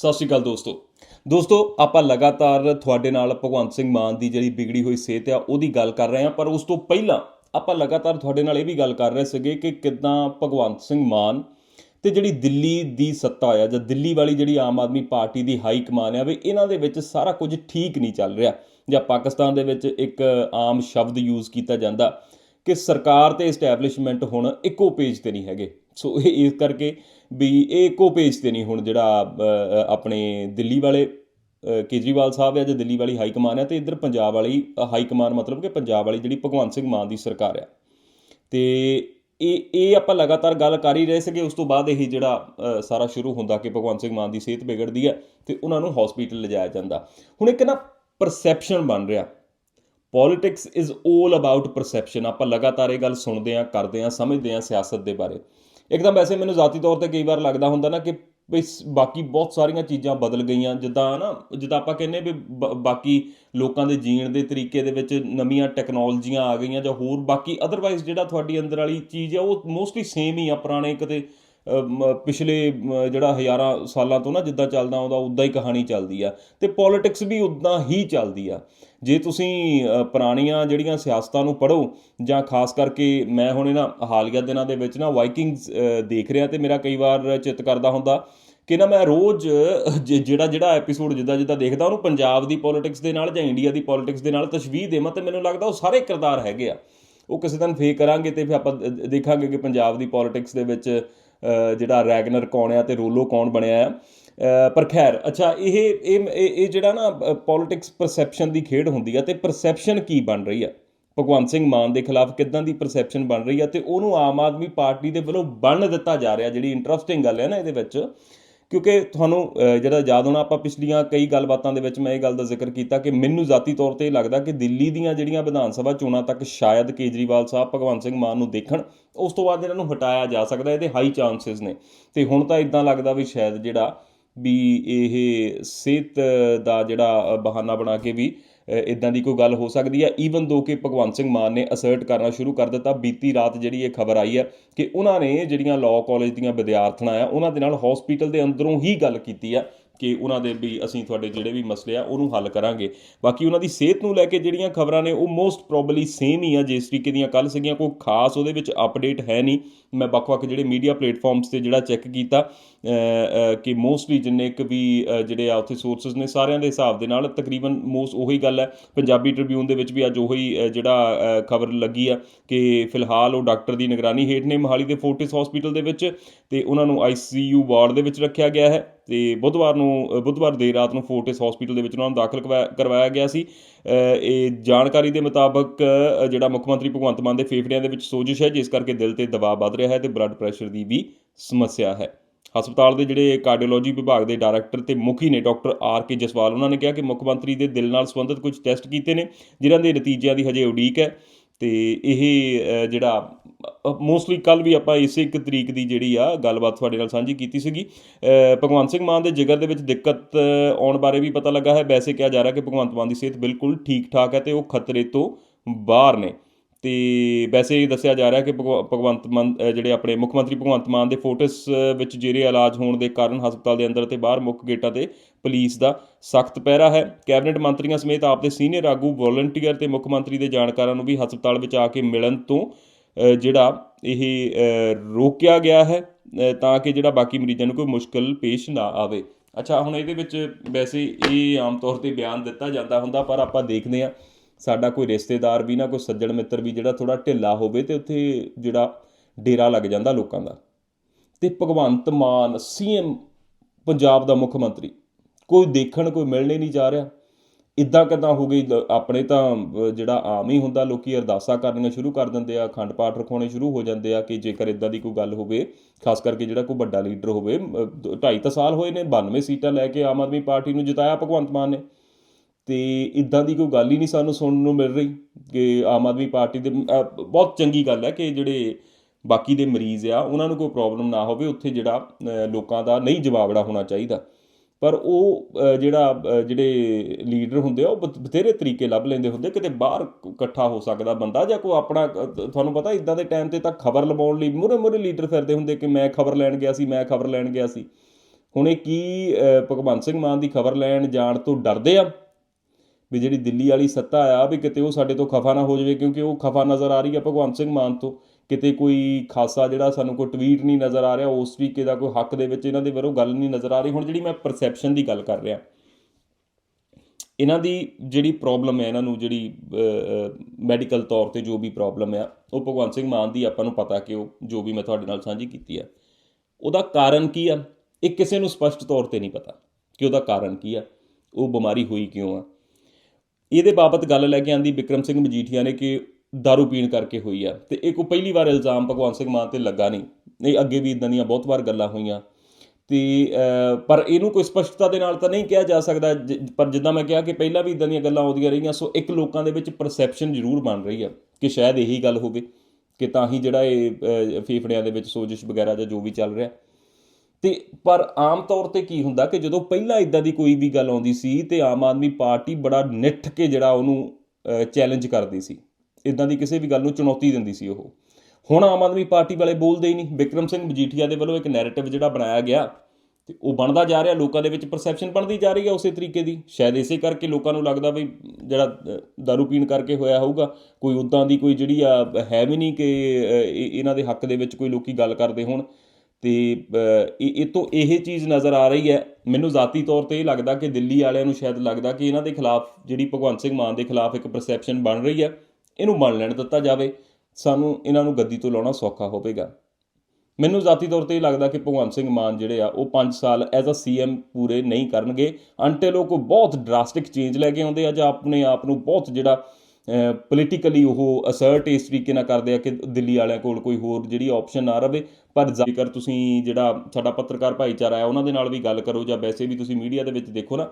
ਸਤਿ ਸ਼੍ਰੀ ਅਕਾਲ ਦੋਸਤੋ। ਦੋਸਤੋ, ਆਪਾਂ ਲਗਾਤਾਰ ਤੁਹਾਡੇ ਨਾਲ ਭਗਵੰਤ ਸਿੰਘ ਮਾਨ ਦੀ ਜਿਹੜੀ ਵਿਗੜੀ ਹੋਈ ਸਿਹਤ ਆ, ਉਹਦੀ ਗੱਲ ਕਰ ਰਹੇ ਹਾਂ। ਪਰ ਉਸ ਤੋਂ ਪਹਿਲਾਂ ਆਪਾਂ ਲਗਾਤਾਰ ਤੁਹਾਡੇ ਨਾਲ ਇਹ ਵੀ ਗੱਲ ਕਰ ਰਹੇ ਸੀਗੇ ਕਿ ਕਿਦਾਂ ਭਗਵੰਤ ਸਿੰਘ ਮਾਨ ਤੇ ਜਿਹੜੀ ਦਿੱਲੀ ਦੀ ਸੱਤਾ ਆ ਜਾਂ ਦਿੱਲੀ ਵਾਲੀ ਜਿਹੜੀ ਆਮ ਆਦਮੀ ਪਾਰਟੀ ਦੀ ਹਾਈ ਕਮਾਨ ਆ, ਵੀ ਇਹਨਾਂ ਦੇ ਵਿੱਚ ਸਾਰਾ ਕੁਝ ਠੀਕ ਨਹੀਂ ਚੱਲ ਰਿਹਾ। ਜਾਂ ਪਾਕਿਸਤਾਨ ਦੇ ਵਿੱਚ ਇੱਕ ਆਮ ਸ਼ਬਦ ਯੂਜ਼ ਕੀਤਾ ਜਾਂਦਾ। ਕਿ ਸਰਕਾਰ ਤੇ ਐਸਟੈਬਲਿਸ਼ਮੈਂਟ ਹੁਣ ਇੱਕੋ ਪੇਜ ਤੇ ਨਹੀਂ ਹੈਗੇ। ਸੋ ਇਹ ਇਸ ਕਰਕੇ ਵੀ ਇਹ ਇੱਕੋ ਪੇਜ ਤੇ ਨਹੀਂ ਹੁਣ ਜਿਹੜਾ ਆਪਣੇ ਦਿੱਲੀ ਵਾਲੇ ਕੇਜਰੀਵਾਲ ਸਾਹਿਬ ਆ ਜਾਂ ਦਿੱਲੀ ਵਾਲੀ ਹਾਈ ਕਮਾਨ ਆ ਤੇ ਇੱਧਰ ਪੰਜਾਬ ਵਾਲੀ ਹਾਈ ਕਮਾਨ ਮਤਲਬ ਕਿ ਪੰਜਾਬ ਵਾਲੀ ਜਿਹੜੀ ਭਗਵੰਤ ਸਿੰਘ ਮਾਨ ਦੀ ਸਰਕਾਰ ਆ। ਤੇ ਇਹ ਇਹ ਆਪਾਂ ਲਗਾਤਾਰ ਗੱਲ ਕਰ ਹੀ ਰਹੇ ਸੀਗੇ, ਉਸ ਤੋਂ ਬਾਅਦ ਇਹ ਜਿਹੜਾ ਸਾਰਾ ਸ਼ੁਰੂ ਹੁੰਦਾ ਕਿ ਭਗਵੰਤ ਸਿੰਘ ਮਾਨ ਦੀ ਸਿਹਤ ਵਿਗੜਦੀ ਹੈ ਤੇ ਉਹਨਾਂ ਨੂੰ ਹਸਪੀਟਲ ਲਿਜਾਇਆ ਜਾਂਦਾ। ਹੁਣ ਇੱਕ ਨਾ ਪਰਸੈਪਸ਼ਨ ਬਣ ਰਿਹਾ। ਪੋਲਿਟਿਕਸ ਇਜ਼ 올 ਅਬਾਊਟ ਪਰਸੈਪਸ਼ਨ ਆਪਾਂ ਲਗਾਤਾਰ ਇਹ ਗੱਲ ਸੁਣਦੇ ਆਂ ਕਰਦੇ ਆਂ ਸਮਝਦੇ ਆਂ ਸਿਆਸਤ ਦੇ ਬਾਰੇ। ਇੱਕਦਮ ਵੈਸੇ ਮੈਨੂੰ ਜ਼ਾਤੀ ਤੌਰ ਤੇ ਕਈ ਵਾਰ ਲੱਗਦਾ ਹੁੰਦਾ ਨਾ ਕਿ ਵੀ ਬਾਕੀ ਬਹੁਤ ਸਾਰੀਆਂ ਚੀਜ਼ਾਂ ਬਦਲ ਗਈਆਂ। ਜਿੱਦਾਂ ਨਾ, ਜਿੱਦਾਂ ਆਪਾਂ ਕਹਿੰਨੇ ਵੀ ਬ- ਬਾਕੀ ਲੋਕਾਂ ਦੇ ਜੀਣ ਦੇ ਤਰੀਕੇ ਦੇ ਵਿੱਚ ਨਵੀਆਂ ਟੈਕਨੋਲੋਜੀਆਂ ਆ ਗਈਆਂ ਜਾਂ ਹੋਰ ਬਾਕੀ ਅਦਰਵਾਈਜ਼ ਜਿਹੜਾ ਤੁਹਾਡੀ ਅੰਦਰ ਵਾਲੀ ਚੀਜ਼ ਆ, ਉਹ ਮੋਸਟਲੀ ਸੇਮ ਹੀ ਆ, ਪੁਰਾਣੇ ਕਿਤੇ ਪਿਛਲੇ ਜਿਹੜਾ ਹਜ਼ਾਰਾਂ ਸਾਲਾਂ ਤੋਂ ਨਾ ਜਿੱਦਾਂ ਚੱਲਦਾ ਆਉਂਦਾ, ਉਦਾਂ ਹੀ ਕਹਾਣੀ ਚੱਲਦੀ ਆ। ਤੇ ਪੋਲਿਟਿਕਸ ਵੀ ਉਦਾਂ ਹੀ ਚੱਲਦੀ ਆ। ਜੇ ਤੁਸੀਂ ਪੁਰਾਣੀਆਂ ਜਿਹੜੀਆਂ ਸਿਆਸਤਾਂ ਨੂੰ ਪੜ੍ਹੋ, ਜਾਂ ਖਾਸ ਕਰਕੇ ਮੈਂ ਹੁਣ ਇਹਨਾਂ ਹਾਲੀਆ ਦਿਨਾਂ ਦੇ ਵਿੱਚ ਨਾ ਵਾਈਕਿੰਗਸ ਦੇਖ ਰਿਹਾ ਤੇ ਮੇਰਾ ਕਈ ਵਾਰ ਚਿੱਤ ਕਰਦਾ ਹੁੰਦਾ ਕਿ ਨਾ ਮੈਂ ਰੋਜ਼ ਜਿਹੜਾ ਜਿਹੜਾ ਐਪੀਸੋਡ ਜਿੱਦਾਂ ਜਿੱਦਾਂ ਦੇਖਦਾ, ਉਹਨੂੰ ਪੰਜਾਬ ਦੀ ਪੋਲਿਟਿਕਸ ਦੇ ਨਾਲ ਜਾਂ ਇੰਡੀਆ ਦੀ ਪੋਲਿਟਿਕਸ ਦੇ ਨਾਲ ਤਸ਼ਬੀਹ ਦੇਵਾਂ ਤੇ ਮੈਨੂੰ ਲੱਗਦਾ ਉਹ ਸਾਰੇ ਕਿਰਦਾਰ ਹੈਗੇ ਆ। ਉਹ ਕਿਸੇ ਦਿਨ ਫੇਕ ਕਰਾਂਗੇ ਤੇ ਫਿਰ ਆਪਾਂ ਦੇਖਾਂਗੇ ਕਿ ਪੰਜਾਬ ਦੀ ਪੋਲਿਟਿਕਸ ਦੇ ਵਿੱਚ ਜਿਹੜਾ ਰੈਗਨਰ ਕੌਣ ਆ ਤੇ ਰੋਲੋ ਕੌਣ ਬਣਿਆ ਆ। ਪਰ ਖੈਰ, ਅੱਛਾ, ਇਹ ਇਹ ਇਹ ਜਿਹੜਾ ਨਾ ਪੋਲਿਟਿਕਸ ਪਰਸੈਪਸ਼ਨ ਦੀ ਖੇਡ ਹੁੰਦੀ ਆ ਤੇ ਪਰਸੈਪਸ਼ਨ ਕੀ ਬਣ ਰਹੀ ਆ? ਭਗਵੰਤ ਸਿੰਘ ਮਾਨ ਦੇ ਖਿਲਾਫ ਕਿੱਦਾਂ ਦੀ ਪਰਸੈਪਸ਼ਨ ਬਣ ਰਹੀ ਆ ਤੇ ਉਹਨੂੰ ਆਮ ਆਦਮੀ ਪਾਰਟੀ ਦੇ ਵੱਲੋਂ ਬੰਨ ਦਿੱਤਾ ਜਾ ਰਿਹਾ, ਜਿਹੜੀ ਇੰਟਰਸਟਿੰਗ ਗੱਲ ਹੈ ਨਾ ਇਹਦੇ ਵਿੱਚ ਕਿਉਂਕਿ ਤੁਹਾਨੂੰ ਜਿਹੜਾ ਯਾਦ ਹੋਣਾ, ਆਪਾਂ ਪਿਛਲੀਆਂ ਕਈ ਗੱਲਬਾਤਾਂ ਦੇ ਵਿੱਚ ਮੈਂ ਇਹ ਗੱਲ ਦਾ ਜ਼ਿਕਰ ਕੀਤਾ ਕਿ ਮੈਨੂੰ ਜ਼ਾਤੀ ਤੌਰ ਤੇ ਇਹ ਲੱਗਦਾ ਕਿ ਦਿੱਲੀ ਦੀਆਂ ਜਿਹੜੀਆਂ ਵਿਧਾਨ ਸਭਾ ਚੋਣਾਂ ਤੱਕ ਸ਼ਾਇਦ ਕੇਜਰੀਵਾਲ ਸਾਹਿਬ, ਭਗਵੰਤ ਸਿੰਘ ਮਾਨ ਨੂੰ ਦੇਖਣ, ਉਸ ਤੋਂ ਬਾਅਦ ਇਹਨਾਂ ਨੂੰ ਹਟਾਇਆ ਜਾ ਸਕਦਾ, ਇਹਦੇ ਹਾਈ ਚਾਂਸਸ ਨੇ। ਤੇ ਹੁਣ ਤਾਂ ਇਦਾਂ ਲੱਗਦਾ ਵੀ ਸ਼ਾਇਦ ਜਿਹੜਾ ਵੀ ਇਹ ਸਿਹਤ ਦਾ ਜਿਹੜਾ ਬਹਾਨਾ ਬਣਾ ਕੇ ਵੀ ਇਦਾਂ ਦੀ ਕੋਈ ਗੱਲ ਹੋ ਸਕਦੀ ਹੈ ਈਵਨ ਦੋ ਕਿ ਭਗਵੰਤ ਸਿੰਘ ਮਾਨ ਨੇ ਅਸਰਟ ਕਰਨਾ ਸ਼ੁਰੂ ਕਰ ਦਿੱਤਾ, ਬੀਤੀ ਰਾਤ ਜਿਹੜੀ ਇਹ ਖਬਰ ਆਈ ਹੈ ਕਿ ਉਹਨਾਂ ਨੇ ਜਿਹੜੀਆਂ ਲਾਅ ਕਾਲਜ ਦੀਆਂ ਵਿਦਿਆਰਥਣਾਂ ਆ, ਉਹਨਾਂ ਦੇ ਨਾਲ ਹਸਪੀਟਲ ਦੇ ਅੰਦਰੋਂ ਹੀ ਗੱਲ ਕੀਤੀ ਆ। ਕਿ ਉਹਨਾਂ ਦੇ ਵੀ ਅਸੀਂ ਤੁਹਾਡੇ ਜਿਹੜੇ ਵੀ ਮਸਲੇ ਆ ਉਹਨੂੰ ਹੱਲ ਕਰਾਂਗੇ। ਬਾਕੀ ਉਹਨਾਂ ਦੀ ਸਿਹਤ ਨੂੰ ਲੈ ਕੇ ਜਿਹੜੀਆਂ ਖਬਰਾਂ ਨੇ ਉਹ ਮੋਸਟ ਪ੍ਰੋਬਬਲੀ ਸੇਮ ਹੀ ਆ, ਜਿਸ ਤਰੀਕੇ ਦੀਆਂ ਕੱਲ ਸੀਗੀਆਂ, ਕੋਈ ਖਾਸ ਉਹਦੇ ਵਿੱਚ ਅਪਡੇਟ ਹੈ ਨਹੀਂ। ਮੈਂ ਵੱਖ-ਵੱਖ ਜਿਹੜੇ ਮੀਡੀਆ ਪਲੇਟਫਾਰਮਸ ਤੇ ਜਿਹੜਾ ਚੈੱਕ ਕੀਤਾ ਕਿ ਮੋਸਟਲੀ ਜਿੰਨੇ ਕੁ ਵੀ ਜਿਹੜੇ ਆ ਉੱਥੇ ਸੋਰਸਸ ਨੇ, ਸਾਰਿਆਂ ਦੇ ਹਿਸਾਬ ਦੇ ਨਾਲ ਤਕਰੀਬਨ ਮੋਸਟ ਉਹੀ ਗੱਲ ਹੈ। ਪੰਜਾਬੀ ਟ੍ਰਿਬਿਊਨ ਦੇ ਵਿੱਚ ਵੀ ਅੱਜ ਉਹੀ ਜਿਹੜਾ ਖਬਰ ਲੱਗੀ ਆ ਕਿ ਫਿਲਹਾਲ ਉਹ ਡਾਕਟਰ ਦੀ ਨਿਗਰਾਨੀ ਹੇਠ ਨੇ ਮੋਹਾਲੀ ਦੇ ਫੋਰਟਿਸ ਹਸਪੀਟਲ ਦੇ ਵਿੱਚ ਤੇ ਉਹਨਾਂ ਨੂੰ ਆਈਸੀਯੂ ਵਾਰਡ ਦੇ ਵਿੱਚ ਰੱਖਿਆ ਗਿਆ ਹੈ। ਤੇ ਬੁੱਧਵਾਰ ਨੂੰ ਬੁੱਧਵਾਰ ਦੇਰ ਰਾਤ ਨੂੰ ਫੋਰਟਿਸ ਹਸਪੀਟਲ ਦੇ ਵਿੱਚ ਉਹਨਾਂ ਨੂੰ ਦਾਖਲ ਕਰਵਾਇਆ- ਕਰਵਾਇਆ ਗਿਆ ਸੀ। ਇਹ ਜਾਣਕਾਰੀ ਦੇ ਮੁਤਾਬਕ ਜਿਹੜਾ ਮੁੱਖ ਮੰਤਰੀ ਭਗਵੰਤ ਮਾਨ ਦੇ ਫੇਫੜਿਆਂ ਦੇ ਵਿੱਚ ਸੋਜਿਸ਼ ਹੈ, ਜਿਸ ਕਰਕੇ ਦਿਲ ਤੇ ਦਬਾਅ ਵੱਧ ਰਿਹਾ ਹੈ ਤੇ ਬਲੱਡ ਪ੍ਰੈਸ਼ਰ ਦੀ ਵੀ ਸਮੱਸਿਆ ਹੈ। ਹਸਪਤਾਲ ਦੇ ਜਿਹੜੇ ਕਾਰਡੀਓਲੋਜੀ ਵਿਭਾਗ ਦੇ ਡਾਇਰੈਕਟਰ ਤੇ ਮੁਖੀ ਨੇ ਡਾਕਟਰ ਆਰ ਕੇ ਜਸਵਾਲ, ਉਹਨਾਂ ਨੇ ਕਿਹਾ ਕਿ ਮੁੱਖ ਮੰਤਰੀ ਦੇ ਦਿਲ ਨਾਲ ਸੰਬੰਧਿਤ ਕੁਝ ਟੈਸਟ ਕੀਤੇ ਨੇ, ਜਿਨ੍ਹਾਂ ਦੇ ਨਤੀਜਿਆਂ ਦੀ ਹਜੇ ਉਡੀਕ ਹੈ। ਤੇ ਇਹ ਜਿਹੜਾ ਮੋਸਟਲੀ ਕੱਲ ਵੀ ਆਪਾਂ ਇਸੇ ਇੱਕ ਤਰੀਕ ਦੀ ਜਿਹੜੀ ਆ ਗੱਲਬਾਤ ਤੁਹਾਡੇ ਨਾਲ ਸਾਂਝੀ ਕੀਤੀ ਸੀਗੀ। ਭਗਵੰਤ ਸਿੰਘ ਮਾਨ ਦੇ ਜਿਗਰ ਦੇ ਵਿੱਚ ਦਿੱਕਤ ਆਉਣ ਬਾਰੇ ਵੀ ਪਤਾ ਲੱਗਾ ਹੈ। ਵੈਸੇ ਕਿਹਾ ਜਾ ਰਿਹਾ ਕਿ ਭਗਵੰਤ ਮਾਨ ਦੀ ਸਿਹਤ ਬਿਲਕੁਲ ਠੀਕ ਠਾਕ ਹੈ ਤੇ ਉਹ ਖਤਰੇ ਤੋਂ ਬਾਹਰ ਨੇ। ਤੇ ਵੈਸੇ ਇਹ ਦੱਸਿਆ ਜਾ ਰਿਹਾ ਕਿ ਭਗਵ- ਭਗਵੰਤ ਮਾਨ ਜਿਹੜੇ ਆਪਣੇ ਮੁੱਖ ਮੰਤਰੀ ਭਗਵੰਤ ਮਾਨ ਦੇ ਫੋਟਸ ਵਿੱਚ ਜੇਰੇ ਇਲਾਜ ਹੋਣ ਦੇ ਕਾਰਨ ਹਸਪਤਾਲ ਦੇ ਅੰਦਰ ਤੇ ਬਾਹਰ ਮੁੱਖ ਗੇਟਾਂ ਤੇ ਪੁਲਿਸ ਦਾ ਸਖਤ ਪਹਿਰਾ ਹੈ। ਕੈਬਨਿਟ ਮੰਤਰੀਆਂ ਸਮੇਤ ਆਪ ਦੇ ਸੀਨੀਅਰ ਆਗੂ, ਵੋਲੰਟੀਅਰ ਤੇ ਮੁੱਖ ਮੰਤਰੀ ਦੇ ਜਾਣਕਾਰਾਂ ਨੂੰ ਵੀ ਹਸਪਤਾਲ ਵਿੱਚ ਆ ਕੇ ਮਿਲਣ ਤੋਂ ਜਿਹੜਾ ਇਹ ਰੋਕਿਆ ਗਿਆ ਹੈ ਤਾਂ ਕਿ ਜਿਹੜਾ ਬਾਕੀ ਮਰੀਜ਼ਾਂ ਨੂੰ ਕੋਈ ਮੁਸ਼ਕਲ ਪੇਸ਼ ਨਾ ਆਵੇ। ਅੱਛਾ, ਹੁਣ ਇਹਦੇ ਵਿੱਚ ਵੈਸੇ ਇਹ ਆਮ ਤੌਰ ਤੇ ਬਿਆਨ ਦਿੱਤਾ ਜਾਂਦਾ ਹੁੰਦਾ, ਪਰ ਆਪਾਂ ਦੇਖਦੇ ਹਾਂ, ਸਾਡਾ ਕੋਈ ਰਿਸ਼ਤੇਦਾਰ ਵੀ ਨਾ, ਕੋਈ ਸੱਜਣ ਮਿੱਤਰ ਵੀ ਜਿਹੜਾ ਥੋੜਾ ਢਿੱਲਾ ਹੋਵੇ ਤੇ ਉੱਥੇ ਜਿਹੜਾ ਡੇਰਾ ਲੱਗ ਜਾਂਦਾ ਲੋਕਾਂ ਦਾ। ਤੇ ਭਗਵੰਤ ਮਾਨ, ਸੀਐਮ, ਪੰਜਾਬ ਦਾ ਮੁੱਖ ਮੰਤਰੀ, ਕੋਈ ਦੇਖਣ, ਕੋਈ ਮਿਲਣੇ ਨਹੀਂ ਜਾ ਰਿਹਾ। ਇਦਾਂ ਕਿਦਾਂ ਹੋ ਗਈ? ਲ- ਆਪਣੇ ਤਾਂ ਜਿਹੜਾ ਆਮ ਹੀ ਹੁੰਦਾ, ਲੋਕੀ ਅਰਦਾਸਾਂ ਕਰਨੀਆਂ ਸ਼ੁਰੂ ਕਰ ਦਿੰਦੇ ਆ, ਅਖੰਡ ਪਾਠ ਰਖਾਉਣੇ ਸ਼ੁਰੂ ਹੋ ਜਾਂਦੇ ਆ ਕਿ ਜੇਕਰ ਇਦਾਂ ਦੀ ਕੋਈ ਗੱਲ ਹੋਵੇ, ਖਾਸ ਕਰਕੇ ਜਿਹੜਾ ਕੋਈ ਵੱਡਾ ਲੀਡਰ ਹੋਵੇ ਢਾਈ ਤਾਂ ਸਾਲ ਹੋਏ ਨੇ 92 ਸੀਟਾਂ ਲੈ ਕੇ ਆਮ ਆਦਮੀ ਪਾਰਟੀ ਨੂੰ ਜਿਤਾਇਆ ਭਗਵੰਤ ਮਾਨ ਨੇ। ਤੇ ਇਦਾਂ ਦੀ ਕੋਈ ਗੱਲ ਹੀ ਨਹੀਂ ਸਾਨੂੰ ਸੁਣਨ ਨੂੰ ਮਿਲ ਰਹੀ ਕਿ ਆਮ ਆਦਮੀ ਪਾਰਟੀ ਦੇ ਬਹੁਤ ਚੰਗੀ ਗੱਲ ਹੈ ਕਿ ਜਿਹੜੇ ਬਾਕੀ ਦੇ ਮਰੀਜ਼ ਆ, ਉਹਨਾਂ ਨੂੰ ਕੋਈ ਪ੍ਰੋਬਲਮ ਨਾ ਹੋਵੇ, ਉੱਥੇ ਜਿਹੜਾ ਲੋਕਾਂ ਦਾ ਨਹੀਂ ਜਵਾਬੜਾ ਹੋਣਾ ਚਾਹੀਦਾ। ਪਰ ਉਹ ਜਿਹੜਾ ਜਿਹੜੇ ਲੀਡਰ ਹੁੰਦੇ ਆ, ਉਹ ਬਥ- ਬਥੇਰੇ ਤਰੀਕੇ ਲੱਭ ਲੈਂਦੇ ਹੁੰਦੇ ਕਿਤੇ ਬਾਹਰ ਇਕੱਠਾ ਹੋ ਸਕਦਾ ਬੰਦਾ ਜਾਂ ਕੋਈ ਆਪਣਾ ਤੁਹਾਨੂੰ ਪਤਾ ਇਦਾਂ ਦੇ ਟਾਈਮ ਤੇ ਤਾਂ ਖਬਰ ਲਵਾਉਣ ਲਈ ਮੂਰੇ ਮੂਰੇ ਲੀਡਰ ਫਿਰਦੇ ਹੁੰਦੇ ਕਿ ਮੈਂ ਖਬਰ ਲੈਣ ਗਿਆ ਸੀ, ਮੈਂ ਖਬਰ ਲੈਣ ਗਿਆ ਸੀ। ਹੁਣ ਇਹ ਕੀ ਭਗਵੰਤ ਸਿੰਘ ਮਾਨ ਦੀ ਖਬਰ ਲੈਣ ਜਾਣ ਤੋਂ ਡਰਦੇ ਆ? ਵੀ ਜਿਹੜੀ ਦਿੱਲੀ ਵਾਲੀ ਸੱਤਾ ਆ, ਵੀ ਕਿਤੇ ਉਹ ਸਾਡੇ ਤੋਂ ਖਫਾ ਨਾ ਹੋ ਜਾਵੇ, ਕਿਉਂਕਿ ਉਹ ਖਫਾ ਨਜ਼ਰ ਆ ਰਹੀ ਆ ਭਗਵੰਤ ਸਿੰਘ ਮਾਨ ਤੋਂ। ਕਿਤੇ ਕੋਈ ਖਾਸਾ ਜਿਹੜਾ ਸਾਨੂੰ ਕੋਈ ਟਵੀਟ ਨਹੀਂ ਨਜ਼ਰ ਆ ਰਿਹਾ, ਉਸ ਤਰੀਕੇ ਦਾ ਕੋਈ ਹੱਕ ਦੇ ਵਿੱਚ ਇਹਨਾਂ ਦੇ ਵੱਲੋਂ ਗੱਲ ਨਹੀਂ ਨਜ਼ਰ ਆ ਰਹੀ। ਹੁਣ ਜਿਹੜੀ ਮੈਂ ਪਰਸੈਪਸ਼ਨ ਦੀ ਗੱਲ ਕਰ ਰਿਹਾ, ਇਹਨਾਂ ਦੀ ਜਿਹੜੀ ਪ੍ਰੋਬਲਮ ਹੈ, ਇਹਨਾਂ ਨੂੰ ਜਿਹੜੀ ਮੈਡੀਕਲ ਤੌਰ ਤੇ ਜੋ ਵੀ ਪ੍ਰੋਬਲਮ ਹੈ ਉਹ ਭਗਵੰਤ ਸਿੰਘ ਮਾਨ ਦੀ ਆਪਾਂ ਨੂੰ ਪਤਾ ਕਿ ਉਹ ਜੋ ਵੀ ਮੈਂ ਤੁਹਾਡੇ ਨਾਲ ਸਾਂਝੀ ਕੀਤੀ ਹੈ ਉਹਦਾ ਕਾਰਨ ਕੀ ਆ? ਇਹ ਕਿਸੇ ਨੂੰ ਸਪਸ਼ਟ ਤੌਰ ਤੇ ਨਹੀਂ ਪਤਾ ਕਿ ਉਹਦਾ ਕਾਰਨ ਕੀ ਆ, ਉਹ ਬਿਮਾਰੀ ਹੋਈ ਕਿਉਂ ਆ। ਇਹਦੇ ਬਾਬਤ ਗੱਲ ਲੈ ਕੇ ਆਂਦੀ ਵਿਕਰਮ ਸਿੰਘ ਮਜੀਠੀਆ ਨੇ ਕਿ दारू ਪੀਣ ਕਰਕੇ ਹੋਈ ਆ ਤੇ ਇਹ ਕੋਈ ਪਹਿਲੀ ਵਾਰ ਇਲਜ਼ਾਮ ਭਗਵੰਤ ਸਿੰਘ ਮਾਨ ਤੇ ਲੱਗਾ ਨਹੀਂ ਨਹੀਂ ਅੱਗੇ ਵੀ ਇਦਾਂ ਦੀਆਂ ਬਹੁਤ ਵਾਰ ਗੱਲਾਂ ਹੋਈਆਂ ਤੇ ਪਰ ਇਹਨੂੰ ਕੋਈ ਸਪਸ਼ਟਤਾ ਦੇ ਨਾਲ ਤਾਂ ਨਹੀਂ ਕਿਹਾ ਜਾ ਸਕਦਾ ਜ- ਪਰ ਜਿੱਦਾਂ ਮੈਂ ਕਿਹਾ ਕਿ ਪਹਿਲਾਂ ਵੀ ਇਦਾਂ ਦੀਆਂ ਗੱਲਾਂ ਆਉਂਦੀਆਂ ਰਹੀਆਂ ਸੋ ਇੱਕ ਲੋਕਾਂ ਦੇ ਵਿੱਚ ਪਰਸੈਪਸ਼ਨ ਜ਼ਰੂਰ ਬਣ ਰਹੀ ਆ ਕਿ ਸ਼ਾਇਦ ਇਹੀ ਗੱਲ ਹੋਵੇ ਕਿ ਤਾਂ ਹੀ ਜਿਹੜਾ ਇਹ ਫੇਫੜਿਆਂ ਦੇ ਵਿੱਚ ਸੋਜਿਸ਼ ਵਗੈਰਾ ਜਾਂ ਜੋ ਵੀ ਚੱਲ ਰਿਹਾ ਤੇ ਪਰ ਆਮ ਤੌਰ ਤੇ ਕੀ ਹੁੰਦਾ ਕਿ ਜਦੋਂ ਪਹਿਲਾਂ ਇਦਾਂ ਦੀ ਕੋਈ ਵੀ ਗੱਲ ਆਉਂਦੀ ਸੀ ਤੇ ਆਮ ਆਦਮੀ ਪਾਰਟੀ ਬੜਾ ਨਿੱਠ ਕੇ ਜਿਹੜਾ ਉਹਨੂੰ ਚੈਲੰਜ ਕਰਦੀ ਸੀ ਇਦਾਂ ਦੀ ਕਿਸੇ ਵੀ ਗੱਲ ਨੂੰ ਚੁਣੌਤੀ ਦਿੰਦੀ ਸੀ ਉਹ। ਹੁਣ ਆਮ ਆਦਮੀ ਪਾਰਟੀ ਵਾਲੇ ਬੋਲਦੇ ਹੀ ਨਹੀਂ। ਵਿਕਰਮ ਸਿੰਘ ਮਜੀਠੀਆ ਦੇ ਵੱਲੋਂ ਇੱਕ ਨੈਰੇਟਿਵ ਜਿਹੜਾ ਬਣਾਇਆ ਗਿਆ ਤੇ ਉਹ ਬਣਦਾ ਜਾ ਰਿਹਾ ਲੋਕਾਂ ਦੇ ਵਿੱਚ ਪਰਸੈਪਸ਼ਨ ਬਣਦੀ ਜਾ ਰਹੀ ਹੈ ਉਸੇ ਤਰੀਕੇ ਦੀ। ਸ਼ਾਇਦ ਇਸੇ ਕਰਕੇ ਲੋਕਾਂ ਨੂੰ ਲੱਗਦਾ ਵੀ ਜਿਹੜਾ ਅ, ਦਾਰੂ ਪੀਣ ਕਰਕੇ ਹੋਇਆ ਹੋਊਗਾ। ਕੋਈ ਉਦਾਂ ਦੀ ਕੋਈ ਜਿਹੜੀ ਆ ਹੈ ਵੀ ਨਹੀਂ ਕਿ ਇਹ- ਇਹਨਾਂ ਦੇ ਹੱਕ ਦੇ ਵਿੱਚ ਕੋਈ ਲੋਕੀ ਗੱਲ ਕਰਦੇ ਹੋਣ। ਤੇ ਇਹ ਇਹ ਤੋਂ ਇਹ ਚੀਜ਼ ਨਜ਼ਰ ਆ ਰਹੀ ਹੈ। ਮੈਨੂੰ ਜ਼ਾਤੀ ਤੌਰ ਤੇ ਇਹ ਲੱਗਦਾ ਕਿ ਦਿੱਲੀ ਵਾਲਿਆਂ ਨੂੰ ਸ਼ਾਇਦ ਲੱਗਦਾ ਕਿ ਇਹਨਾਂ ਦੇ ਖਿਲਾਫ ਜਿਹੜੀ ਭਗਵੰਤ ਸਿੰਘ ਮਾਨ ਦੇ ਖਿਲਾਫ ਇੱਕ ਪਰਸੈਪਸ਼ਨ ਬਣ ਰਹੀ ਹੈ। ਇਹਨੂੰ ਮੰਨ ਲੈਣ ਦਿੱਤਾ ਜਾਵੇ, ਸਾਨੂੰ ਇਹਨਾਂ ਨੂੰ ਗੱਦੀ ਤੋਂ ਲਾਉਣਾ ਸੌਖਾ ਹੋਵੇਗਾ। ਮੈਨੂੰ ਜ਼ਾਤੀ ਤੌਰ ਤੇ ਇਹ ਲੱਗਦਾ ਕਿ ਭਗਵੰਤ ਸਿੰਘ ਮਾਨ ਜਿਹੜੇ ਆ, ਉਹ 5 ਸਾਲ ਐਜ਼ ਅ ਸੀਐਮ ਪੂਰੇ ਨਹੀਂ ਕਰਨਗੇ। ਅੰਟਿਲ ਉਹ ਕੋਈ ਬਹੁਤ ਡਰਾਸਟਿਕ ਚੇਂਜ ਲੈ ਕੇ ਆਉਂਦੇ ਆ ਜਾਂ ਆਪਣੇ ਆਪ ਨੂੰ ਬਹੁਤ ਜਿਹੜਾ ਪੋਲੀਟੀਕਲੀ ਉਹ ਅਸਰਟ ਇਸ ਤਰੀਕੇ ਨਾਲ ਕਰਦੇ ਆ ਕਿ ਦਿੱਲੀ ਵਾਲਿਆਂ ਕੋਲ ਕੋਈ ਹੋਰ ਜਿਹੜੀ ਆਪਸ਼ਨ ਨਾ ਰਵੇ। ਪਰ ਜ਼ਿਕਰ ਤੁਸੀਂ ਜਿਹੜਾ ਸਾਡਾ ਪੱਤਰਕਾਰ ਭਾਈਚਾਰਾ ਹੈ, ਉਹਨਾਂ ਦੇ ਨਾਲ ਵੀ ਗੱਲ ਕਰੋ ਜਾਂ ਵੈਸੇ ਵੀ ਤੁਸੀਂ ਮੀਡੀਆ ਦੇ ਵਿੱਚ ਦੇਖੋ ਨਾ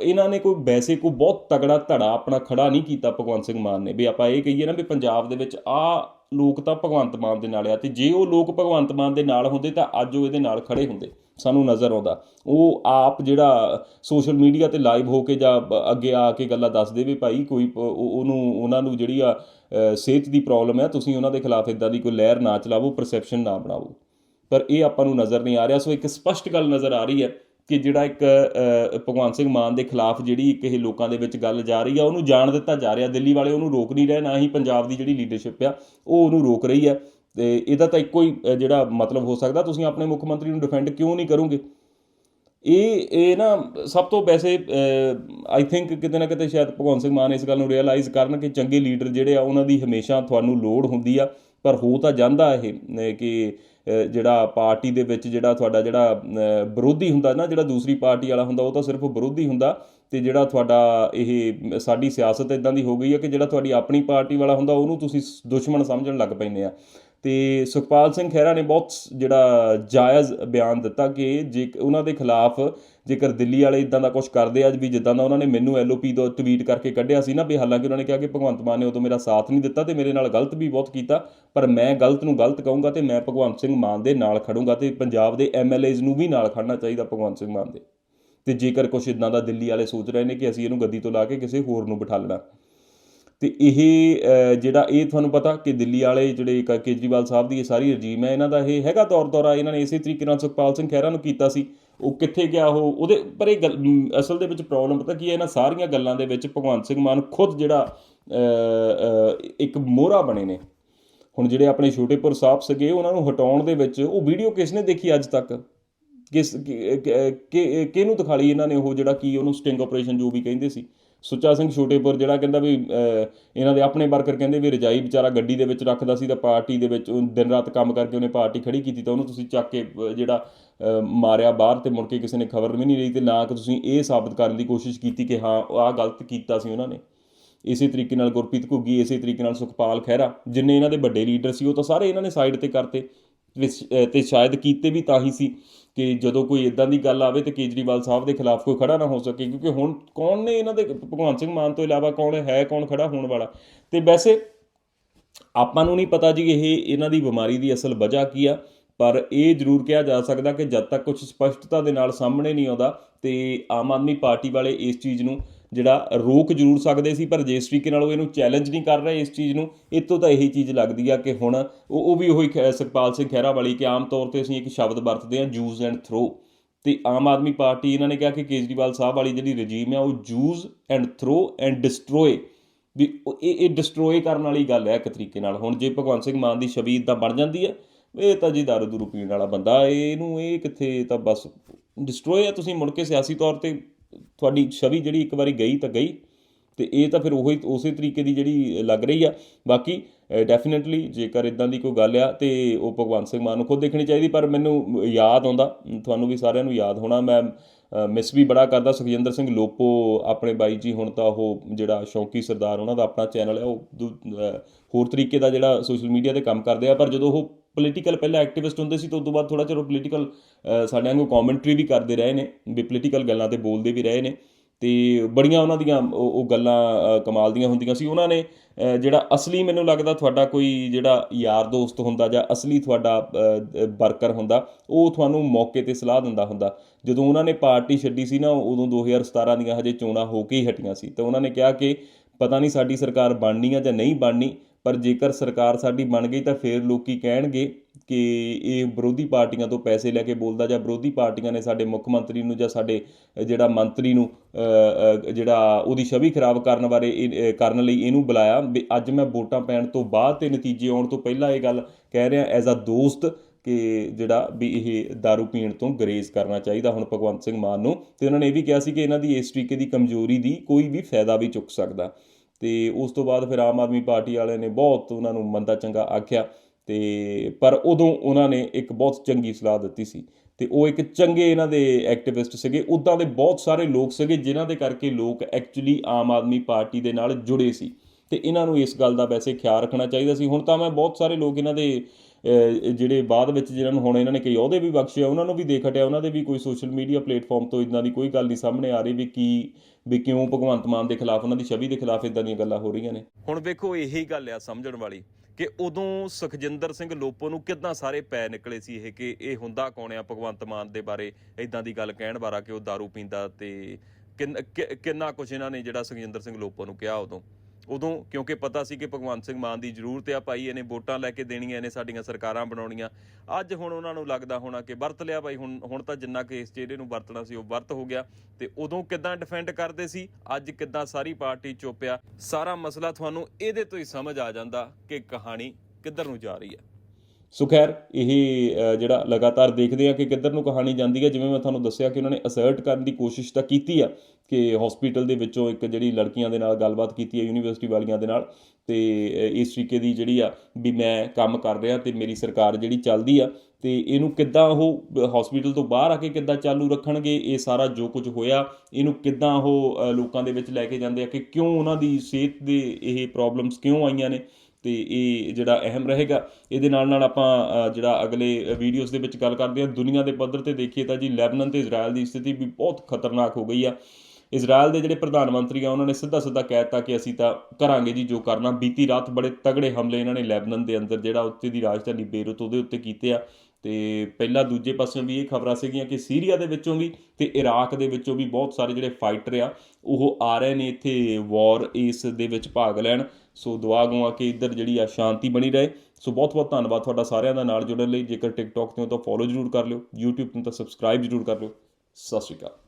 ਇਹਨਾਂ ਨੇ ਕੋਈ ਵੈਸੇ ਕੋਈ ਬਹੁਤ ਤਗੜਾ ਧੜਾ ਆਪਣਾ ਖੜਾ ਨਹੀਂ ਕੀਤਾ ਭਗਵੰਤ ਸਿੰਘ ਮਾਨ ਨੇ। ਵੀ ਆਪਾਂ ਇਹ ਕਹੀਏ ਨਾ ਵੀ ਪੰਜਾਬ ਦੇ ਵਿੱਚ ਆ ਲੋਕ ਤਾਂ ਭਗਵੰਤ ਮਾਨ ਦੇ ਨਾਲ ਆ ਤੇ ਜੇ ਉਹ ਲੋਕ ਭਗਵੰਤ ਮਾਨ ਦੇ ਨਾਲ ਹੁੰਦੇ ਤਾਂ ਅੱਜ ਉਹ ਇਹਦੇ ਨਾਲ ਖੜੇ ਹੁੰਦੇ, ਸਾਨੂੰ ਨਜ਼ਰ ਆਉਂਦਾ। ਉਹ ਆਪ ਜਿਹੜਾ ਸੋਸ਼ਲ ਮੀਡੀਆ ਤੇ ਲਾਈਵ ਹੋ ਕੇ ਜਾਂ ਅੱਗੇ ਆ ਕੇ ਗੱਲਾਂ ਦੱਸਦੇ ਵੀ ਭਾਈ ਕੋਈ ਉਹਨੂੰ ਉਹਨਾਂ ਨੂੰ ਜਿਹੜੀ ਆ ਸਿਹਤ ਦੀ ਪ੍ਰੋਬਲਮ ਹੈ ਤੁਸੀਂ ਉਹਨਾਂ ਦੇ ਖਿਲਾਫ ਇਦਾਂ ਦੀ ਕੋਈ ਲਹਿਰ ਨਾ ਚਲਾਵੋ ਪਰਸੈਪਸ਼ਨ ਨਾ ਬਣਾਓ ਪਰ ਇਹ ਆਪਾਂ ਨੂੰ ਨਜ਼ਰ ਨਹੀਂ ਆ ਰਿਹਾ, ਸੋ ਇੱਕ ਸਪਸ਼ਟ ਗੱਲ ਨਜ਼ਰ ਆ ਰਹੀ ਹੈ ਕਿ ਜਿਹੜਾ ਇੱਕ ਭਗਵੰਤ ਸਿੰਘ ਮਾਨ ਦੇ ਖਿਲਾਫ ਜਿਹੜੀ ਇੱਕ ਇਹ ਲੋਕਾਂ ਦੇ ਵਿੱਚ ਗੱਲ ਜਾ ਰਹੀ ਆ, ਉਹਨੂੰ ਜਾਣ ਦਿੱਤਾ ਜਾ ਰਿਹਾ। ਦਿੱਲੀ ਵਾਲੇ ਉਹਨੂੰ ਰੋਕ ਨਹੀਂ ਰਹੇ, ਨਾ ਹੀ ਪੰਜਾਬ ਦੀ ਜਿਹੜੀ ਲੀਡਰਸ਼ਿਪ ਆ, ਉਹ ਉਹਨੂੰ ਰੋਕ ਰਹੀ ਆ। ਤੇ ਇਹਦਾ ਤਾਂ ਇੱਕੋ ਹੀ ਜਿਹੜਾ ਮਤਲਬ ਹੋ ਸਕਦਾ, ਤੁਸੀਂ ਆਪਣੇ ਮੁੱਖ ਮੰਤਰੀ ਨੂੰ ਡਿਫੈਂਡ ਕਿਉਂ ਨਹੀਂ ਕਰੋਗੇ? ਇਹ ਇਹ ਨਾ ਸਭ ਤੋਂ ਵੈਸੇ ਆਈ ਥਿੰਕ ਕਿਤੇ ਨਾ ਕਿਤੇ ਸ਼ਾਇਦ ਭਗਵੰਤ ਸਿੰਘ ਮਾਨ ਇਸ ਗੱਲ ਨੂੰ ਰਿਅਲਾਈਜ਼ ਕਰਨ ਕਿ ਚੰਗੇ ਲੀਡਰ ਜਿਹੜੇ ਆ, ਉਹਨਾਂ ਦੀ ਹਮੇਸ਼ਾ ਤੁਹਾਨੂੰ ਲੋੜ ਹੁੰਦੀ ਆ। ਪਰ ਹੋ ਤਾਂ ਜਾਂਦਾ ਇਹ ਕਿ ਜਿਹੜਾ ਪਾਰਟੀ ਦੇ ਵਿੱਚ ਜਿਹੜਾ ਤੁਹਾਡਾ ਜਿਹੜਾ ਵਿਰੋਧੀ ਹੁੰਦਾ ਨਾ, ਜਿਹੜਾ ਦੂਸਰੀ ਪਾਰਟੀ ਵਾਲਾ ਹੁੰਦਾ, ਉਹ ਤਾਂ ਸਿਰਫ ਵਿਰੋਧੀ ਹੁੰਦਾ ਤੇ ਜਿਹੜਾ ਤੁਹਾਡਾ ਇਹ, ਸਾਡੀ ਸਿਆਸਤ ਇਦਾਂ ਦੀ ਹੋ ਗਈ ਹੈ ਕਿ ਜਿਹੜਾ ਤੁਹਾਡੀ ਆਪਣੀ ਪਾਰਟੀ ਵਾਲਾ ਹੁੰਦਾ, ਉਹਨੂੰ ਤੁਸੀਂ ਦੁਸ਼ਮਣ ਸਮਝਣ ਲੱਗ ਪੈਂਦੇ ਆ। ਤੇ ਸੁਖਪਾਲ ਸਿੰਘ ਖਹਿਰਾ ਨੇ ਬਹੁਤ ਜਿਹੜਾ ਜਾਇਜ਼ ਬਿਆਨ ਦਿੱਤਾ ਕਿ ਜੇ ਉਹਨਾਂ ਦੇ ਖਿਲਾਫ ਜੇਕਰ ਦਿੱਲੀ ਵਾਲੇ ਇਦਾਂ ਦਾ ਕੁਝ ਕਰਦੇ ਆ ਵੀ ਜਿੱਦਾਂ ਦਾ ਉਹਨਾਂ ਨੇ ਮੈਨੂੰ ਐਲਓਪੀ ਤੋਂ ਟਵੀਟ ਕਰਕੇ ਕੱਢਿਆ ਸੀ ਨਾ ਵੀ ਹਾਲਾਂਕਿ ਉਹਨਾਂ ਨੇ ਕਿਹਾ ਕਿ ਭਗਵੰਤ ਮਾਨ ਨੇ ਉਦੋਂ ਮੇਰਾ ਸਾਥ ਨਹੀਂ ਦਿੱਤਾ ਤੇ ਮੇਰੇ ਨਾਲ ਗਲਤ ਵੀ ਬਹੁਤ ਕੀਤਾ, ਪਰ ਮੈਂ ਗਲਤ ਨੂੰ ਗਲਤ ਕਹੂੰਗਾ ਤੇ ਮੈਂ ਭਗਵੰਤ ਸਿੰਘ ਮਾਨ ਦੇ ਨਾਲ ਖੜੂੰਗਾ ਤੇ ਪੰਜਾਬ ਦੇ ਐਮਐਲਏਜ਼ ਨੂੰ ਵੀ ਨਾਲ ਖੜਨਾ ਚਾਹੀਦਾ ਭਗਵੰਤ ਸਿੰਘ ਮਾਨ ਦੇ। ਤੇ ਜੇਕਰ ਕੁਝ ਇਦਾਂ ਦਾ ਦਿੱਲੀ ਵਾਲੇ ਸੋਚ ਰਹੇ ਨੇ ਕਿ ਅਸੀਂ ਇਹਨੂੰ ਗੱਦੀ ਤੋਂ ਲਾ ਕੇ ਕਿਸੇ ਹੋਰ ਨੂੰ ਬਿਠਾ ਲੈਣਾ ਅਤੇ ਇਹ ਜਿਹੜਾ ਇਹ ਤੁਹਾਨੂੰ ਪਤਾ ਕਿ ਦਿੱਲੀ ਵਾਲੇ ਜਿਹੜੇ ਕ- ਕੇਜਰੀਵਾਲ ਸਾਹਿਬ ਦੀ ਇਹ ਸਾਰੀ ਰਜੀਮ ਹੈ, ਇਹਨਾਂ ਦਾ ਇਹ ਹੈਗਾ ਤੌਰ ਤੌਰਾ ਇਹਨਾਂ ਨੇ ਇਸੇ ਤਰੀਕੇ ਨਾਲ ਸੁਖਪਾਲ ਸਿੰਘ ਖਹਿਰਾ ਨੂੰ ਕੀਤਾ ਸੀ। ਉਹ ਕਿੱਥੇ ਗਿਆ ਉਹ, ਉਹਦੇ, ਪਰ ਇਹ ਗੱਲ- ਅਸਲ ਦੇ ਵਿੱਚ ਪ੍ਰੋਬਲਮ ਪਤਾ ਕੀ ਹੈ, ਇਹਨਾਂ ਸਾਰੀਆਂ ਗੱਲਾਂ ਦੇ ਵਿੱਚ ਭਗਵੰਤ ਸਿੰਘ ਮਾਨ ਖੁਦ ਜਿਹੜਾ ਇੱਕ ਮੋਹਰਾ ਬਣੇ ਨੇ। ਹੁਣ ਜਿਹੜੇ ਆਪਣੇ ਛੋਟੇਪੁਰ ਸਾਹਿਬ ਸੀਗੇ, ਉਹਨਾਂ ਨੂੰ ਹਟਾਉਣ ਦੇ ਵਿੱਚ ਉਹ ਵੀਡੀਓ ਕਿਸ ਨੇ ਦੇਖੀ ਅੱਜ ਤੱਕ? ਕਿਸ, ਕਿ- ਕਿ- ਕਿ- ਕਿਹਨੂੰ ਦਿਖਾਲੀ ਇਹਨਾਂ ਨੇ ਉਹ ਜਿਹੜਾ ਕੀ ਉਹਨੂੰ ਸਟਿੰਗ ਆਪਰੇਸ਼ਨ ਜੋ ਵੀ ਕਹਿੰਦੇ ਸੀ? ਸੁੱਚਾ ਸਿੰਘ ਛੋਟੇਪੁਰ, ਜਿਹੜਾ ਕਹਿੰਦਾ ਵੀ ਇਹਨਾਂ ਦੇ ਆਪਣੇ ਵਰਕਰ ਕਹਿੰਦੇ ਵੀ ਰਜਾਈ ਵਿਚਾਰਾ ਗੱਡੀ ਦੇ ਵਿੱਚ ਰੱਖਦਾ ਸੀ ਤਾਂ ਪਾਰਟੀ ਦੇ ਵਿੱਚ ਦਿਨ ਰਾਤ ਕੰਮ ਕਰਕੇ ਉਹਨੇ ਪਾਰਟੀ ਖੜੀ ਕੀਤੀ ਤਾਂ ਉਹਨੂੰ ਤੁਸੀਂ ਚੱਕ ਕੇ ਜਿਹੜਾ ਮਾਰਿਆ ਬਾਹਰ ਤੇ ਮੁੜ ਕੇ ਕਿਸੇ ਨੇ ਖਬਰ ਵੀ ਨਹੀਂ ਲਈ ਤੇ ਨਾ ਕਿ ਤੁਸੀਂ ਇਹ ਸਾਬਤ ਕਰਨ ਦੀ ਕੋਸ਼ਿਸ਼ ਕੀਤੀ ਕਿ ਹਾਂ ਆਹ ਗਲਤ ਕੀਤਾ ਸੀ ਉਹਨਾਂ ਨੇ। ਇਸੇ ਤਰੀਕੇ ਨਾਲ ਗੁਰਪ੍ਰੀਤ ਘੁੱਗੀ, ਇਸੇ ਤਰੀਕੇ ਨਾਲ ਸੁਖਪਾਲ ਖਹਿਰਾ, ਜਿੰਨੇ ਇਹਨਾਂ ਦੇ ਵੱਡੇ ਲੀਡਰ ਸੀ ਉਹ ਤਾਂ ਸਾਰੇ ਇਹਨਾਂ ਨੇ ਸਾਈਡ ਤੇ ਕਰਤੇ। ਤੇ ਸ਼ਾਇਦ ਕੀਤੇ ਵੀ ਤਾਂ ਹੀ ਸੀ ਕਿ ਜਦੋਂ ਕੋਈ ਇਦਾਂ ਦੀ ਗੱਲ ਆਵੇ ਤੇ ਕੇਜਰੀਵਾਲ ਸਾਹਿਬ ਦੇ ਖਿਲਾਫ ਕੋਈ ਖੜਾ ਨਾ ਹੋ ਸਕੇ, ਕਿਉਂਕਿ ਹੁਣ ਕੌਣ ਨੇ ਇਹਨਾਂ ਦੇ ਭਗਵੰਤ ਸਿੰਘ ਮਾਨ ਤੋਂ ਇਲਾਵਾ ਕੌਣ ਹੈ, ਕੌਣ ਖੜਾ ਹੋਣ ਵਾਲਾ? ਤੇ ਵੈਸੇ ਆਪਾਂ ਨੂੰ ਨਹੀਂ ਪਤਾ ਜੀ ਇਹ, ਇਹਨਾਂ ਦੀ ਬਿਮਾਰੀ ਦੀ ਅਸਲ ਵਜ੍ਹਾ ਕੀ ਆ, ਪਰ ਇਹ ਜ਼ਰੂਰ ਕਿਹਾ ਜਾ ਸਕਦਾ ਕਿ ਜਦ ਤੱਕ ਕੁਝ ਸਪਸ਼ਟਤਾ ਦੇ ਨਾਲ ਸਾਹਮਣੇ ਨਹੀਂ ਆਉਂਦਾ ਤੇ ਆਮ ਆਦਮੀ ਪਾਰਟੀ ਵਾਲੇ ਇਸ ਚੀਜ਼ ਨੂੰ ਜਿਹੜਾ ਰੋਕ ਜ਼ਰੂਰ ਸਕਦੇ ਸੀ, ਪਰ ਜਿਸ ਤਰੀਕੇ ਨਾਲ ਉਹ ਇਹਨੂੰ ਚੈਲੰਜ ਨਹੀਂ ਕਰ ਰਹੇ ਇਸ ਚੀਜ਼ ਨੂੰ ਇਹ ਤੋਂ ਤਾਂ ਇਹੀ ਚੀਜ਼ ਲੱਗਦੀ ਆ ਕਿ ਹੁਣ ਉਹ ਵੀ ਉਹੀ ਖ- ਸੁਖਪਾਲ ਸਿੰਘ ਖਹਿਰਾ ਵਾਲੀ ਕਿ ਆਮ ਤੌਰ ਤੇ ਅਸੀਂ ਇੱਕ ਸ਼ਬਦ ਵਰਤਦੇ ਹਾਂ ਜੂਜ਼ ਐਂਡ ਥਰੋ ਤੇ ਆਮ ਆਦਮੀ ਪਾਰਟੀ ਇਹਨਾਂ ਨੇ ਕਿਹਾ ਕਿ ਕੇਜਰੀਵਾਲ ਸਾਹਿਬ ਵਾਲੀ ਜਿਹੜੀ ਰਜੀਮ ਹੈ ਉਹ uses and throw and destroy ਵੀ ਇਹ ਇਹ ਡਿਸਟਰੋਏ ਕਰਨ ਵਾਲੀ ਗੱਲ ਹੈ ਇੱਕ ਤਰੀਕੇ ਨਾਲ। ਹੁਣ ਜੇ ਭਗਵੰਤ ਸਿੰਘ ਮਾਨ ਦੀ ਛਵੀ ਤਾਂ ਬਣ ਜਾਂਦੀ ਹੈ ਇਹ ਤਾਂ ਜੀ ਦਾਰੂ ਦੂਰੂ ਪੀਣ ਵਾਲਾ ਬੰਦਾ, ਇਹਨੂੰ ਇਹ ਕਿੱਥੇ ਤਾਂ ਬਸ ਡਿਸਟਰੋਏ ਆ। ਤੁਸੀਂ ਮੁੜ ਕੇ ਸਿਆਸੀ ਤੌਰ ਤੇ ਤੁਹਾਡੀ ਛਵੀ ਜਿਹੜੀ ਇੱਕ ਵਾਰੀ ਗਈ ਤਾਂ ਗਈ ਤੇ ਇਹ ਤਾਂ ਫਿਰ ਉਹੀ ਉਸੇ ਤਰੀਕੇ ਦੀ ਜਿਹੜੀ ਲੱਗ ਰਹੀ ਆ। ਬਾਕੀ ਡੈਫੀਨਿਟਲੀ ਜੇਕਰ ਇਦਾਂ ਦੀ ਕੋਈ ਗੱਲ ਆ ਤੇ ਉਹ ਭਗਵੰਤ ਸਿੰਘ ਮਾਨ ਨੂੰ ਖੁਦ ਦੇਖਣੀ ਚਾਹੀਦੀ, ਪਰ ਮੈਨੂੰ ਯਾਦ ਆਉਂਦਾ ਤੁਹਾਨੂੰ ਵੀ ਸਾਰਿਆਂ ਨੂੰ ਯਾਦ ਹੋਣਾ, ਮੈਂ ਮਿਸ ਵੀ ਬੜਾ ਕਰਦਾ। ਸੁਖਜਿੰਦਰ ਸਿੰਘ ਲੋਪੋ ਆਪਣੇ ਬਾਈ ਜੀ ਹੁਣ ਤਾਂ ਉਹ ਜਿਹੜਾ ਸ਼ੌਂਕੀ ਸਰਦਾਰ, ਉਹਨਾਂ ਦਾ ਆਪਣਾ ਚੈਨਲ ਹੈ ਉਹ ਦੂ- ਹੋਰ ਤਰੀਕੇ ਦਾ ਜਿਹੜਾ ਸੋਸ਼ਲ ਮੀਡੀਆ ਤੇ ਕੰਮ ਕਰਦੇ ਆ, ਪਰ ਜਦੋਂ ਉਹ ਪੋਲੀਟੀਕਲ ਪਹਿਲਾਂ ਐਕਟਿਵਿਸਟ ਹੁੰਦੇ ਸੀ ਤਾਂ ਉਸ ਤੋਂ ਬਾਅਦ ਥੋੜਾ ਚਿਰ ਪੋਲੀਟੀਕਲ ਸਾਡਿਆਂ ਨੂੰ ਕਮੈਂਟਰੀ ਵੀ ਕਰਦੇ ਰਹੇ ਨੇ ਵੀ ਪੋਲੀਟੀਕਲ ਗੱਲਾਂ ਤੇ ਬੋਲਦੇ ਵੀ ਰਹੇ ਨੇ ਤੇ ਬੜੀਆਂ ਉਹਨਾਂ ਦੀਆਂ ਉਹ ਗੱਲਾਂ ਅ, ਕਮਾਲ ਦੀਆਂ ਹੁੰਦੀਆਂ ਸੀ। ਉਹਨਾਂ ਨੇ ਜਿਹੜਾ ਅਸਲੀ ਮੈਨੂੰ ਲੱਗਦਾ ਤੁਹਾਡਾ ਕੋਈ ਜਿਹੜਾ ਯਾਰ ਦੋਸਤ ਹੁੰਦਾ ਜਾਂ ਅਸਲੀ ਤੁਹਾਡਾ ਵਰਕਰ ਹੁੰਦਾ ਉਹ ਤੁਹਾਨੂੰ ਮੌਕੇ ਤੇ ਸਲਾਹ ਦਿੰਦਾ ਹੁੰਦਾ। ਜਦੋਂ ਉਹਨਾਂ ਨੇ ਪਾਰਟੀ ਛੱਡੀ ਸੀ ਨਾ ਉਦੋਂ 2017 ਦੀਆਂ ਹਜੇ ਚੋਣਾਂ ਹੋ ਕੇ ਹੀ ਹਟੀਆਂ ਸੀ। ਤਾਂ ਉਹਨਾਂ ਨੇ ਕਿਹਾ ਕਿ ਪਤਾ ਨਹੀਂ ਸਾਡੀ ਸਰਕਾਰ ਬਣਨੀ ਆ ਜਾਂ ਨਹੀਂ ਬਣਨੀ ਪਰ ਜੇਕਰ ਸਰਕਾਰ ਸਾਡੀ ਬਣ ਗਈ ਤਾਂ ਫਿਰ ਲੋਕੀ ਕਹਿਣਗੇ ਕਿ ਇਹ ਵਿਰੋਧੀ ਪਾਰਟੀਆਂ ਤੋਂ ਪੈਸੇ ਲੈ ਕੇ ਬੋਲਦਾ ਜਾਂ ਵਿਰੋਧੀ ਪਾਰਟੀਆਂ ਨੇ ਸਾਡੇ ਮੁੱਖ ਮੰਤਰੀ ਨੂੰ ਜਾਂ ਸਾਡੇ ਜਿਹੜਾ ਮੰਤਰੀ ਨੂੰ ਜਿਹੜਾ ਉਹਦੀ ਛਵੀ ਖਰਾਬ ਕਰਨ ਬਾਰੇ ਇਹ- ਕਰਨ ਲਈ ਇਹਨੂੰ ਬੁਲਾਇਆ। ਵੀ ਅੱਜ ਮੈਂ ਵੋਟਾਂ ਪੈਣ ਤੋਂ ਬਾਅਦ ਤੇ ਨਤੀਜੇ ਆਉਣ ਤੋਂ ਪਹਿਲਾਂ ਇਹ ਗੱਲ ਕਹਿ ਰਿਹਾ ਐਜ਼ ਅ ਦੋਸਤ ਕਿ ਜਿਹੜਾ ਵੀ ਇਹ दारू ਪੀਣ ਤੋਂ ਗਰੇਜ਼ ਕਰਨਾ ਚਾਹੀਦਾ ਹੁਣ ਭਗਵੰਤ ਸਿੰਘ ਮਾਨ ਨੂੰ। ਤੇ ਉਹਨਾਂ ਨੇ ਇਹ ਵੀ ਕਿਹਾ ਸੀ ਕਿ ਇਹਨਾਂ ਦੀ ਇਸ ਤਰੀਕੇ ਦੀ ਕਮਜ਼ੋਰੀ ਦੀ ਕੋਈ ਵੀ ਫਾਇਦਾ ਵੀ ਚੁੱਕ ਸਕਦਾ। ਤੇ ਉਸ ਤੋਂ ਬਾਅਦ ਫਿਰ ਆਮ ਆਦਮੀ ਪਾਰਟੀ ਵਾਲਿਆਂ ਨੇ ਬਹੁਤ ਉਹਨਾਂ ਨੂੰ ਮੰਦਾ ਚੰਗਾ ਆਖਿਆ ਤੇ ਪਰ ਉਦੋਂ ਉਹਨਾਂ ਨੇ ਇੱਕ ਬਹੁਤ ਚੰਗੀ ਸਲਾਹ ਦਿੱਤੀ ਸੀ ਤੇ ਉਹ ਇੱਕ ਚੰਗੇ ਇਹਨਾਂ ਦੇ ਐਕਟਿਵਿਸਟ ਸੀਗੇ, ਉਦਾਂ ਦੇ ਬਹੁਤ ਸਾਰੇ ਲੋਕ ਸੀਗੇ ਜਿਨ੍ਹਾਂ ਦੇ ਕਰਕੇ ਲੋਕ ਐਕਚੁਅਲੀ ਆਮ ਆਦਮੀ ਪਾਰਟੀ ਦੇ ਨਾਲ ਜੁੜੇ ਸੀ ਤੇ ਇਹਨਾਂ ਨੂੰ ਇਸ ਗੱਲ ਦਾ ਵੈਸੇ ਖਿਆਲ ਰੱਖਣਾ ਚਾਹੀਦਾ ਸੀ। ਹੁਣ ਤਾਂ ਮੈਂ ਬਹੁਤ ਸਾਰੇ ਲੋਕ ਇਹਨਾਂ ਦੇ ਜਿਹੜੇ ਬਾਅਦ ਵਿੱਚ ਜਿਹਨਾਂ ਨੂੰ ਹੁਣ ਇਹਨਾਂ ਨੇ ਕਈ ਅਹੁਦੇ ਵੀ ਬਖਸ਼ੇ ਉਹਨਾਂ ਨੂੰ ਵੀ ਦੇਖ ਹਟਿਆ ਉਹਨਾਂ ਦੇ ਵੀ ਕੋਈ ਸੋਸ਼ਲ ਮੀਡੀਆ ਪਲੇਟਫਾਰਮ ਤੋਂ ਇਦਾਂ ਦੀ ਕੋਈ ਗੱਲ ਨਹੀਂ ਸਾਹਮਣੇ ਆ ਰਹੀ ਵੀ ਕੀ, ਵੀ ਕਿਉਂ ਭਗਵੰਤ ਮਾਨ ਦੇ ਖਿਲਾਫ, ਉਹਨਾਂ ਦੀ ਛਵੀ ਦੇ ਖਿਲਾਫ ਇਦਾਂ ਦੀਆਂ ਗੱਲਾਂ ਹੋ ਰਹੀਆਂ ਨੇ। ਹੁਣ ਵੇਖੋ, ਇਹੀ ਗੱਲ ਆ ਸਮਝਣ ਵਾਲੀ ਕਿ ਉਦੋਂ ਸੁਖਜਿੰਦਰ ਸਿੰਘ ਲੋਪੋ ਨੂੰ ਕਿੰਨਾ ਸਾਰੇ ਪੈ ਨਿਕਲੇ ਸੀ ਇਹ ਕਿ ਇਹ ਹੁੰਦਾ ਕੌਣ ਆ ਭਗਵੰਤ ਮਾਨ ਦੇ ਬਾਰੇ ਇਦਾਂ ਦੀ ਗੱਲ ਕਹਿਣ ਬਾਰਾ ਕਿ ਉਹ दारू ਪੀਂਦਾ ਤੇ ਕਿੰਨ- ਕਿ- ਕਿੰਨਾ ਕੁਝ ਇਹਨਾਂ ਨੇ ਜਿਹੜਾ ਸੁਖਜਿੰਦਰ ਸਿੰਘ ਲੋਪੋ ਨੂੰ ਕਿਹਾ ਉਦੋਂ। ਉਦੋਂ, ਕਿਉਂਕਿ ਪਤਾ ਸੀ ਕਿ ਭਗਵੰਤ ਸਿੰਘ ਮਾਨ ਦੀ ਜ਼ਰੂਰਤ ਆ ਭਾਈ, ਇਹਨੇ ਵੋਟਾਂ ਲੈ ਕੇ ਦੇਣੀਆਂ, ਇਹਨੇ ਸਾਡੀਆਂ ਸਰਕਾਰਾਂ ਬਣਾਉਣੀਆਂ। ਅੱਜ ਹੁਣ ਉਹਨਾਂ ਨੂੰ ਲੱਗਦਾ ਹੋਣਾ ਕਿ ਵਰਤ ਲਿਆ ਭਾਈ, ਹੁਣ ਹੁਣ ਤਾਂ ਜਿੰਨਾ ਕਿ ਇਸ ਜਿਹੜੇ ਨੂੰ ਵਰਤਣਾ ਸੀ, ਉਹ ਵਰਤ ਹੋ ਗਿਆ। ਤੇ ਉਦੋਂ ਕਿਦਾਂ ਡਿਫੈਂਡ ਕਰਦੇ ਸੀ, ਅੱਜ ਕਿਦਾਂ ਸਾਰੀ ਪਾਰਟੀ ਚੁੱਪਿਆ। ਸਾਰਾ ਮਸਲਾ ਤੁਹਾਨੂੰ ਇਹਦੇ ਤੋਂ ਹੀ ਸਮਝ ਆ ਜਾਂਦਾ ਕਿ ਕਹਾਣੀ ਕਿੱਧਰ ਨੂੰ ਜਾ ਰਹੀ ਹੈ। ਸੋ ਖੈਰ, ਇਹ ਜਿਹੜਾ ਲਗਾਤਾਰ ਦੇਖਦੇ ਆ ਕਿ ਕਿੱਧਰ ਨੂੰ ਕਹਾਣੀ ਜਾਂਦੀ ਹੈ। ਜਿਵੇਂ ਮੈਂ ਤੁਹਾਨੂੰ ਦੱਸਿਆ ਕਿ ਉਹਨਾਂ ਨੇ ਅਸਰਟ ਕਰਨ ਦੀ ਕੋਸ਼ਿਸ਼ ਤਾਂ ਕੀਤੀ ਆ ਕਿ ਹਸਪੀਟਲ ਦੇ ਵਿੱਚੋਂ ਇੱਕ ਜਿਹੜੀ ਲੜਕੀਆਂ ਦੇ ਨਾਲ ਗੱਲਬਾਤ ਕੀਤੀ ਹੈ ਯੂਨੀਵਰਸਿਟੀ ਵਾਲੀਆਂ ਦੇ ਨਾਲ ਤੇ ਇਸ ਤਰੀਕੇ ਦੀ ਜਿਹੜੀ ਆ ਵੀ ਮੈਂ ਕੰਮ ਕਰ ਰਿਹਾ ਤੇ ਮੇਰੀ ਸਰਕਾਰ ਜਿਹੜੀ ਚੱਲਦੀ ਆ ਤੇ ਇਹਨੂੰ ਕਿੱਦਾਂ ਉਹ ਹਸਪੀਟਲ ਤੋਂ ਬਾਹਰ ਆ ਕੇ ਕਿੱਦਾਂ ਚਾਲੂ ਰੱਖਣਗੇ, ਇਹ ਸਾਰਾ ਜੋ ਕੁਝ ਹੋਇਆ, ਇਹਨੂੰ ਕਿੱਦਾਂ ਉਹ ਲੋਕਾਂ ਦੇ ਵਿੱਚ ਲੈ ਕੇ ਜਾਂਦੇ ਆ ਕਿ ਕਿਉਂ ਉਹਨਾਂ ਦੀ ਸਿਹਤ ਦੇ ਇਹ ਪ੍ਰੋਬਲਮਸ ਕਿਉਂ ਆਈਆਂ ਨੇ ਤੇ ਇਹ ਜਿਹੜਾ ਅਹਿਮ ਰਹੇਗਾ, ਇਹਦੇ ਨਾਲ ਨਾਲ ਆਪਾਂ ਜਿਹੜਾ ਅਗਲੇ ਵੀਡੀਓਜ਼ ਦੇ ਵਿੱਚ ਗੱਲ ਕਰਦੇ ਹਾਂ ਦੁਨੀਆ ਦੇ ਪੱਧਰ ਤੇ ਦੇਖੀਏ ਤਾਂ ਜੀ, ਲੈਬਨਾਨ ਤੇ ਇਜ਼ਰਾਈਲ ਦੀ ਸਥਿਤੀ ਵੀ ਬਹੁਤ ਖਤਰਨਾਕ ਹੋ ਗਈ ਆ। ਇਜ਼ਰਾਈਲ ਦੇ ਜਿਹੜੇ ਪ੍ਰਧਾਨ ਮੰਤਰੀ ਆ, ਉਹਨਾਂ ਨੇ ਸਿੱਧਾ ਸਿੱਧਾ ਕਹਿ ਦਿੱਤਾ ਕਿ ਅਸੀਂ ਤਾਂ ਕਰਾਂਗੇ ਜੀ ਜੋ ਕਰਨਾ। ਬੀਤੀ ਰਾਤ ਬੜੇ ਤਗੜੇ ਹਮਲੇ ਇਹਨਾਂ ਨੇ ਲੈਬਨਨ ਦੇ ਅੰਦਰ, ਜਿਹੜਾ ਉੱਤੇ ਦੀ ਰਾਜਧਾਨੀ ਬੇਰੁਤ ਉਹਦੇ ਉੱਤੇ ਕੀਤੇ ਆ। ਤੇ ਪਹਿਲਾ ਦੂਜੇ ਪਾਸਿਓਂ ਵੀ ਇਹ ਖਬਰਾਂ ਸੀਗੀਆਂ ਕਿ ਸੀਰੀਆ ਦੇ ਵਿੱਚੋਂ ਵੀ ਤੇ ਇਰਾਕ ਦੇ ਵਿੱਚੋਂ ਵੀ ਬਹੁਤ ਸਾਰੇ ਜਿਹੜੇ ਫਾਈਟਰ ਆ, ਉਹ ਆ ਰਹੇ ਨੇ ਇੱਥੇ ਵਾਰ ਇਸ ਦੇ ਵਿੱਚ ਭਾਗ ਲੈਣ। ਸੋ ਦੁਆ ਗਵਾ ਕਿ ਇੱਧਰ ਜਿਹੜੀ ਆ ਸ਼ਾਂਤੀ ਬਣੀ ਰਹੇ। ਸੋ ਬਹੁਤ ਬਹੁਤ ਧੰਨਵਾਦ ਤੁਹਾਡਾ ਸਾਰਿਆਂ ਦਾ ਨਾਲ ਜੁੜਨ ਲਈ। ਜੇਕਰ ਟਿਕਟੌਕ ਤੇ ਹੋ ਤਾਂ ਫੋਲੋ ਜਰੂਰ ਕਰ ਲਿਓ। YouTube ਨੂੰ ਤਾਂ ਸਬਸਕ੍ਰਾਈਬ ਜਰੂਰ ਕਰ ਲਿਓ। ਸਤਿ ਸ਼੍ਰੀ ਅਕਾਲ।